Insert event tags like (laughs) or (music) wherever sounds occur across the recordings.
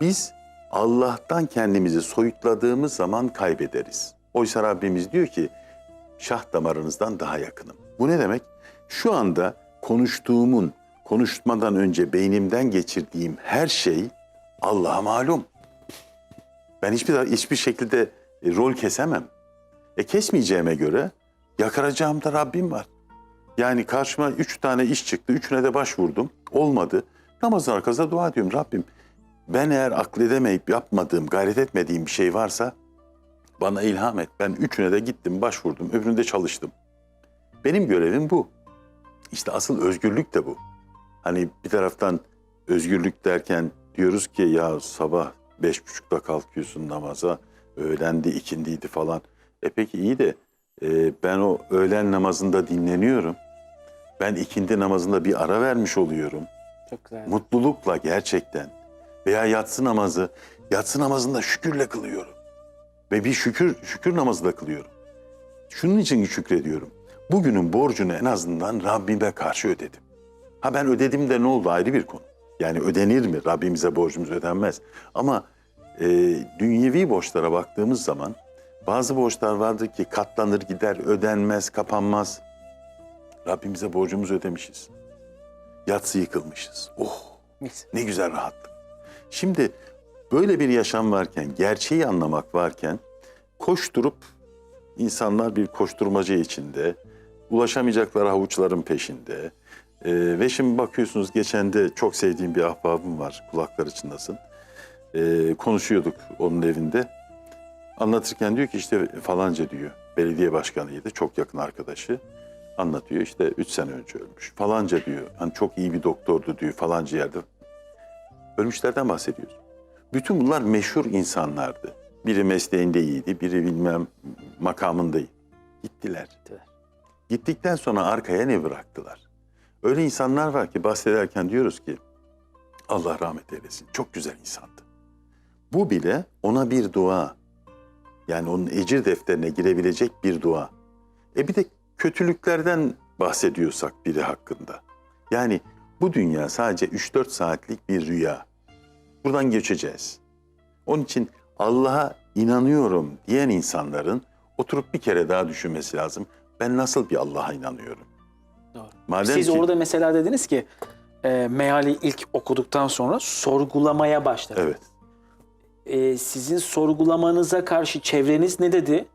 Biz Allah'tan kendimizi soyutladığımız zaman kaybederiz. Oysa Rabbimiz diyor ki şah damarınızdan daha yakınım. Bu ne demek? Şu anda konuştuğumun, konuşmadan önce beynimden geçirdiğim her şey Allah'a malum. Ben hiçbir hiçbir şekilde e, rol kesemem. E kesmeyeceğime göre yakaracağım da Rabbim var. Yani karşıma üç tane iş çıktı. Üçüne de başvurdum. Olmadı. Namazın arkasında dua ediyorum. Rabbim ben eğer akledemeyip yapmadığım, gayret etmediğim bir şey varsa bana ilham et. Ben üçüne de gittim, başvurdum. Öbüründe çalıştım. Benim görevim bu. İşte asıl özgürlük de bu. Hani bir taraftan özgürlük derken diyoruz ki ya sabah beş buçukta kalkıyorsun namaza, öğlendi ikindiydi falan. E peki iyi de e, ben o öğlen namazında dinleniyorum. Ben ikindi namazında bir ara vermiş oluyorum. Çok güzel. Mutlulukla gerçekten. Veya yatsı namazı, yatsı namazında şükürle kılıyorum. Ve bir şükür, şükür namazı da kılıyorum. Şunun için şükrediyorum. Bugünün borcunu en azından Rabbime karşı ödedim. Ha ben ödedim de ne oldu ayrı bir konu. Yani ödenir mi? Rabbimize borcumuz ödenmez. Ama e, dünyevi borçlara baktığımız zaman bazı borçlar vardır ki katlanır gider, ödenmez, kapanmaz. Rabbimize borcumuzu ödemişiz. Yatsı yıkılmışız. Oh Mis. ne güzel rahatlık. Şimdi böyle bir yaşam varken, gerçeği anlamak varken koşturup insanlar bir koşturmaca içinde, ulaşamayacakları havuçların peşinde. Ee, ve şimdi bakıyorsunuz geçen de çok sevdiğim bir ahbabım var, kulakları çınlasın. Ee, konuşuyorduk onun evinde. Anlatırken diyor ki işte falanca diyor, belediye başkanıydı, çok yakın arkadaşı. Anlatıyor işte üç sene önce ölmüş. Falanca diyor, hani çok iyi bir doktordu diyor falanca yerde. Ölmüşlerden bahsediyoruz. Bütün bunlar meşhur insanlardı. Biri mesleğinde iyiydi, biri bilmem makamında iyi. Gittiler. Gittiler. Gittikten sonra arkaya ne bıraktılar? Öyle insanlar var ki bahsederken diyoruz ki Allah rahmet eylesin. Çok güzel insandı. Bu bile ona bir dua. Yani onun ecir defterine girebilecek bir dua. E bir de kötülüklerden bahsediyorsak biri hakkında. Yani bu dünya sadece 3-4 saatlik bir rüya. Buradan geçeceğiz. Onun için Allah'a inanıyorum diyen insanların oturup bir kere daha düşünmesi lazım. Ben nasıl bir Allah'a inanıyorum? Doğru. Madem Siz ki- orada mesela dediniz ki e, meali ilk okuduktan sonra sorgulamaya başladınız. Evet. E, sizin sorgulamanıza karşı çevreniz ne dedi?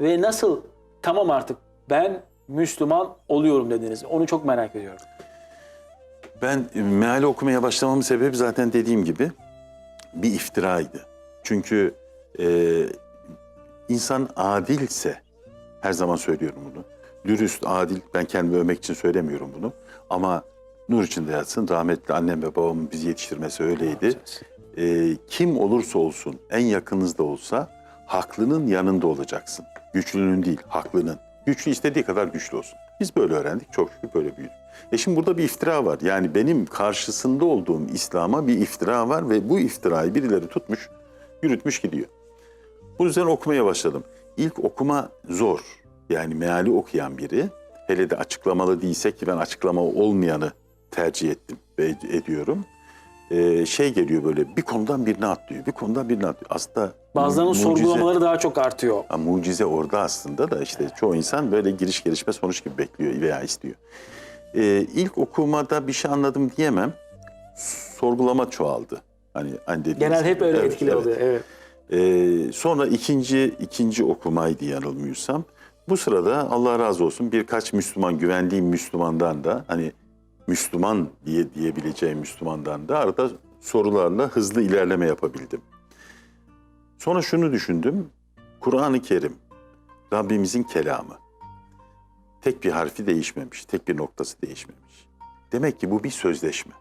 Ve nasıl tamam artık ben Müslüman oluyorum dediniz. Onu çok merak ediyorum. Ben meali okumaya başlamamın sebebi zaten dediğim gibi bir iftiraydı. Çünkü e, insan adilse, her zaman söylüyorum bunu, dürüst, adil, ben kendimi övmek için söylemiyorum bunu. Ama nur içinde yatsın, rahmetli annem ve babamın bizi yetiştirmesi öyleydi. E, kim olursa olsun, en yakınınızda olsa haklının yanında olacaksın. Güçlünün değil, haklının. Güçlü istediği kadar güçlü olsun. Biz böyle öğrendik, çok şükür böyle büyüdük. E şimdi burada bir iftira var. Yani benim karşısında olduğum İslam'a bir iftira var ve bu iftirayı birileri tutmuş, yürütmüş gidiyor. Bunun üzerine okumaya başladım. İlk okuma zor. Yani meali okuyan biri, hele de açıklamalı değilse ki ben açıklama olmayanı tercih ettim ve ediyorum. Ee, şey geliyor böyle bir konudan birine atlıyor, bir konudan birine atlıyor. Aslında Bazılarının mucize- sorgulamaları daha çok artıyor. Ha, mucize orada aslında da işte çoğu insan böyle giriş gelişme sonuç gibi bekliyor veya istiyor. Ee, ilk okumada bir şey anladım diyemem. Sorgulama çoğaldı. Hani, hani Genel hep gibi. öyle Evet, etkili evet. oluyor. Evet. Ee, sonra ikinci ikinci okumaydı yanılmıyorsam. Bu sırada Allah razı olsun birkaç Müslüman, güvendiğim Müslümandan da hani Müslüman diye diyebileceğim Müslümandan da arada sorularla hızlı ilerleme yapabildim. Sonra şunu düşündüm. Kur'an-ı Kerim Rabbimizin kelamı. Tek bir harfi değişmemiş, tek bir noktası değişmemiş. Demek ki bu bir sözleşme.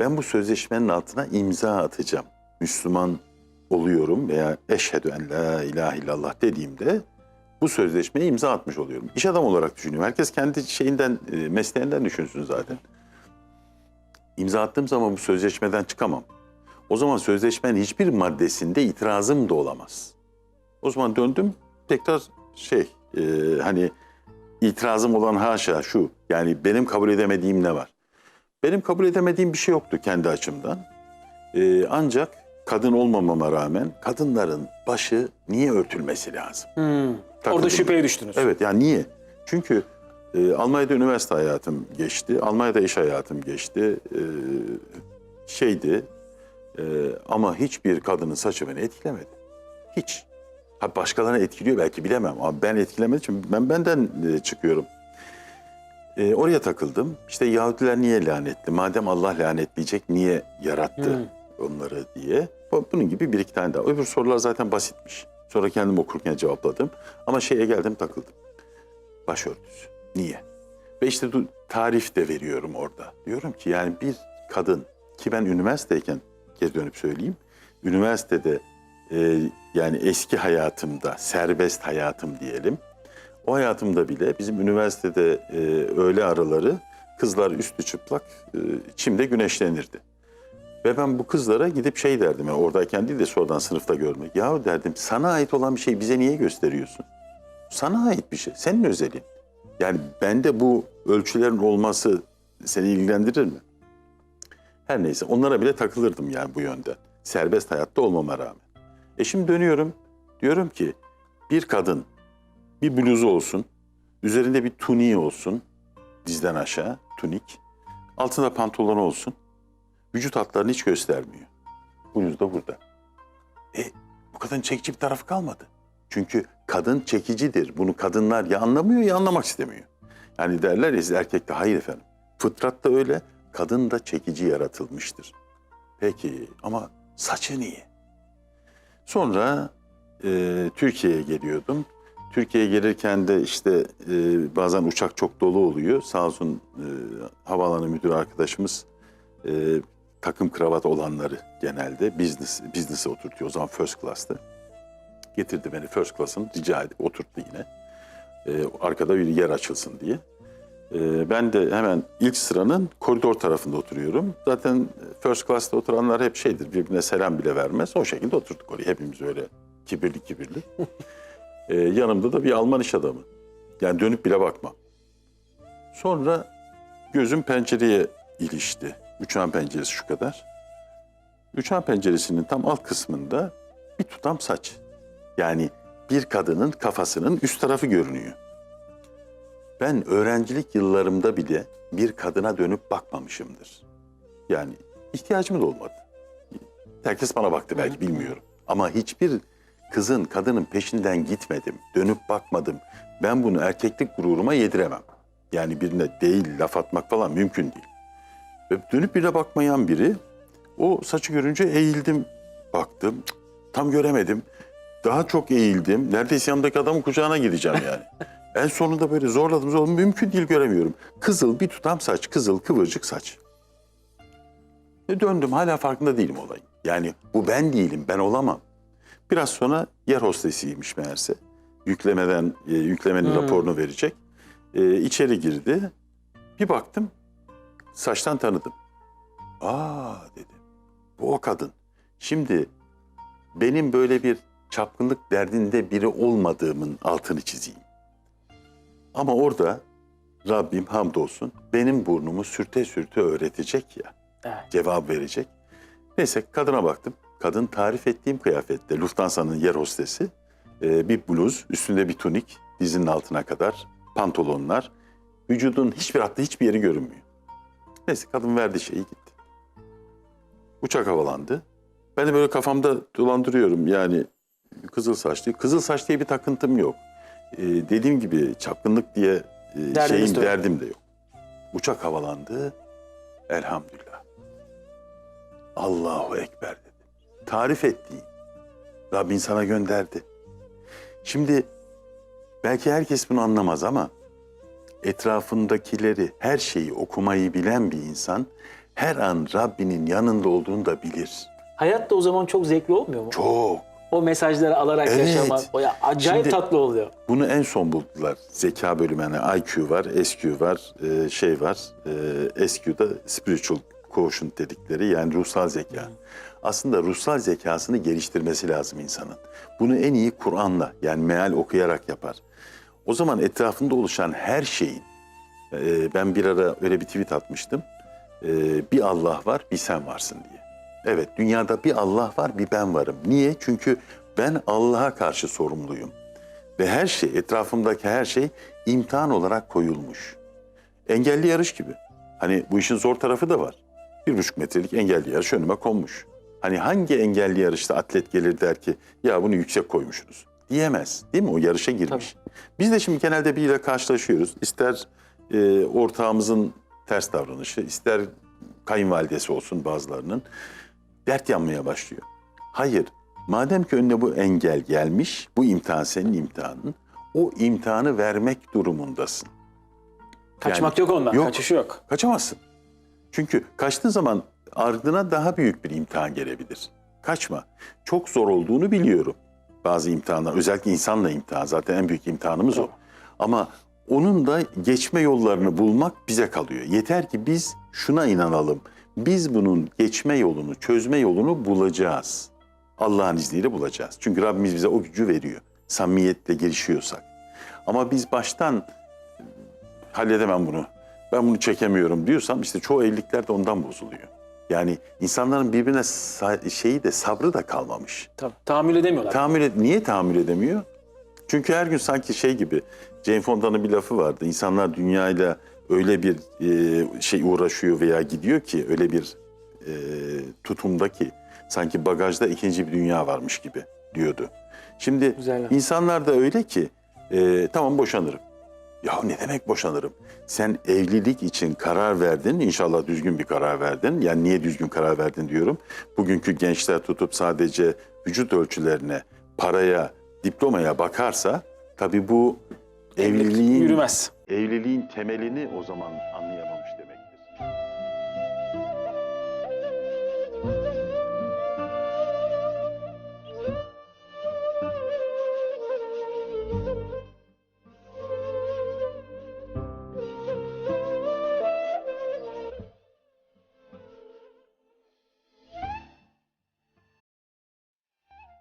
Ben bu sözleşmenin altına imza atacağım. Müslüman oluyorum veya eşhedü en la ilahe illallah dediğimde bu sözleşmeye imza atmış oluyorum. İş adamı olarak düşünüyorum. Herkes kendi şeyinden, e, mesleğinden düşünsün zaten. İmza attığım zaman bu sözleşmeden çıkamam. O zaman sözleşmenin hiçbir maddesinde itirazım da olamaz. O zaman döndüm tekrar şey e, hani itirazım olan haşa şu yani benim kabul edemediğim ne var? Benim kabul edemediğim bir şey yoktu kendi açımdan. E, ancak kadın olmamama rağmen kadınların başı niye örtülmesi lazım? Hmm. Takıldım. Orada şüpheye düştünüz. Evet yani niye? Çünkü e, Almanya'da üniversite hayatım geçti. Almanya'da iş hayatım geçti. E, şeydi e, ama hiçbir kadının saçı beni etkilemedi. Hiç. Ha başkalarını etkiliyor belki bilemem ama ben etkilemediğim için ben benden e, çıkıyorum. E, oraya takıldım. İşte Yahudiler niye lanetli? Madem Allah lanetleyecek niye yarattı onları diye. Bu- Bunun gibi bir iki tane daha. Öbür sorular zaten basitmiş. Sonra kendim okurken cevapladım. Ama şeye geldim takıldım. Başörtüsü. Niye? Ve işte tarif de veriyorum orada. Diyorum ki yani bir kadın ki ben üniversiteyken geri dönüp söyleyeyim. Üniversitede e, yani eski hayatımda serbest hayatım diyelim. O hayatımda bile bizim üniversitede e, öğle araları kızlar üstü çıplak e, çimde güneşlenirdi. Ve ben bu kızlara gidip şey derdim ya oradayken değil de sonradan sınıfta görmek. Ya derdim sana ait olan bir şey bize niye gösteriyorsun? Sana ait bir şey. Senin özelin. Yani bende bu ölçülerin olması seni ilgilendirir mi? Her neyse onlara bile takılırdım yani bu yönden. Serbest hayatta olmama rağmen. E şimdi dönüyorum. Diyorum ki bir kadın bir bluzu olsun. Üzerinde bir tuniği olsun. Dizden aşağı tunik. Altında pantolonu olsun. Vücut hatlarını hiç göstermiyor. Bluz da burada. E bu kadın çekici bir tarafı kalmadı. Çünkü kadın çekicidir. Bunu kadınlar ya anlamıyor ya anlamak istemiyor. Yani derler ya siz erkekte hayır efendim. Fıtratta öyle. Kadın da çekici yaratılmıştır. Peki ama saçı niye? Sonra e, Türkiye'ye geliyordum. Türkiye'ye gelirken de işte e, bazen uçak çok dolu oluyor. Sağ olsun e, havaalanı müdürü arkadaşımız e, takım kravat olanları genelde business business'e oturtuyor. O zaman first class'tı. Getirdi beni first class'ın rica edip oturttu yine. E, arkada bir yer açılsın diye. E, ben de hemen ilk sıranın koridor tarafında oturuyorum. Zaten first class'ta oturanlar hep şeydir birbirine selam bile vermez. O şekilde oturduk oraya hepimiz öyle kibirli kibirli. (laughs) E, yanımda da bir Alman iş adamı. Yani dönüp bile bakmam. Sonra gözüm pencereye ilişti. Uçağın penceresi şu kadar. Uçağın penceresinin tam alt kısmında bir tutam saç. Yani bir kadının kafasının üst tarafı görünüyor. Ben öğrencilik yıllarımda bile bir kadına dönüp bakmamışımdır. Yani ihtiyacım da olmadı. Herkes bana baktı belki bilmiyorum. Ama hiçbir kızın, kadının peşinden gitmedim. Dönüp bakmadım. Ben bunu erkeklik gururuma yediremem. Yani birine değil laf atmak falan mümkün değil. Ve dönüp bile bakmayan biri o saçı görünce eğildim, baktım. Tam göremedim. Daha çok eğildim. Neredeyse yanımdaki adamın kucağına gideceğim yani. (laughs) en sonunda böyle zorladım zorladım. Mümkün değil göremiyorum. Kızıl bir tutam saç, kızıl kıvırcık saç. Ve döndüm hala farkında değilim olayın. Yani bu ben değilim, ben olamam. Biraz sonra yer hostesiymiş meğerse. Yüklemeden, e, yüklemenin raporunu verecek. E, içeri girdi. Bir baktım, saçtan tanıdım. Aa dedim, bu o kadın. Şimdi benim böyle bir çapkınlık derdinde biri olmadığımın altını çizeyim. Ama orada Rabbim hamdolsun benim burnumu sürte sürte öğretecek ya Evet. cevap verecek. Neyse kadına baktım. Kadın tarif ettiğim kıyafette Lufthansa'nın yer hostesi. e, bir bluz, üstünde bir tunik, dizinin altına kadar pantolonlar. Vücudun hiçbir hatta hiçbir yeri görünmüyor. Neyse kadın verdi şeyi gitti. Uçak havalandı. Ben de böyle kafamda dolandırıyorum yani kızıl saçlı. Kızıl saç diye bir takıntım yok. E, dediğim gibi çapkınlık diye e, Derdiniz şeyim de derdim de yok. Uçak havalandı. Elhamdülillah. Allahu Ekber dedim. Tarif ettiği. Rabbin sana gönderdi. Şimdi belki herkes bunu anlamaz ama etrafındakileri, her şeyi okumayı bilen bir insan her an Rabbinin yanında olduğunu da bilir. Hayat da o zaman çok zevkli olmuyor mu? Çok. O mesajları alarak Evet. yaşamak o ya acayip Şimdi- tatlı oluyor. Bunu en son buldular. Zeka bölümü yani IQ var, SQ var, e, şey var. E, SQ'da spiritual quotient dedikleri yani ruhsal zeka. Aslında ruhsal zekasını geliştirmesi lazım insanın. Bunu en iyi Kur'an'la yani meal okuyarak yapar. O zaman etrafında oluşan her şeyin, e, ben bir ara öyle bir tweet atmıştım. E, bir Allah var, bir sen varsın diye. Evet, dünyada bir Allah var, bir ben varım. Niye? Çünkü ben Allah'a karşı sorumluyum. Ve her şey, etrafımdaki her şey imtihan olarak koyulmuş. Engelli yarış gibi. Hani bu işin zor tarafı da var. Bir buçuk metrelik engelli yarış önüme konmuş. Hani hangi engelli yarışta atlet gelir der ki ya bunu yüksek koymuşsunuz diyemez. Değil mi? O yarışa girmiş. Biz de şimdi genelde biriyle karşılaşıyoruz. İster e, ortağımızın ters davranışı, ister kayınvalidesi olsun bazılarının dert yanmaya başlıyor. Hayır, madem ki önüne bu engel gelmiş, bu imtihan senin imtihanın, o imtihanı vermek durumundasın. Kaçmak yok ondan. yok. Kaçışı yok. Kaçamazsın. Çünkü kaçtığın zaman ardına daha büyük bir imtihan gelebilir. Kaçma. Çok zor olduğunu biliyorum. Bazı imtihanlar, özellikle insanla imtihan zaten en büyük imtihanımız o. Ama onun da geçme yollarını bulmak bize kalıyor. Yeter ki biz şuna inanalım. Biz bunun geçme yolunu, çözme yolunu bulacağız. Allah'ın izniyle bulacağız. Çünkü Rabbimiz bize o gücü veriyor. Samimiyetle girişiyorsak. Ama biz baştan halledemem bunu. Ben bunu çekemiyorum diyorsam işte çoğu evlilikler de ondan bozuluyor. Yani insanların birbirine şeyi de sabrı da kalmamış. Tabii. Tahammül edemiyorlar. Tahammül et, niye tahammül edemiyor? Çünkü her gün sanki şey gibi Jane Fonda'nın bir lafı vardı. İnsanlar dünyayla öyle bir e, şey uğraşıyor veya gidiyor ki öyle bir e, tutumda ki sanki bagajda ikinci bir dünya varmış gibi diyordu. Şimdi Güzel insanlar da öyle ki e, tamam boşanırım. Ya ne demek boşanırım? Sen evlilik için karar verdin. İnşallah düzgün bir karar verdin. Yani niye düzgün karar verdin diyorum. Bugünkü gençler tutup sadece vücut ölçülerine, paraya, diplomaya bakarsa tabii bu Evlilik evliliğin yürümez. Evliliğin temelini o zaman anlayamaz.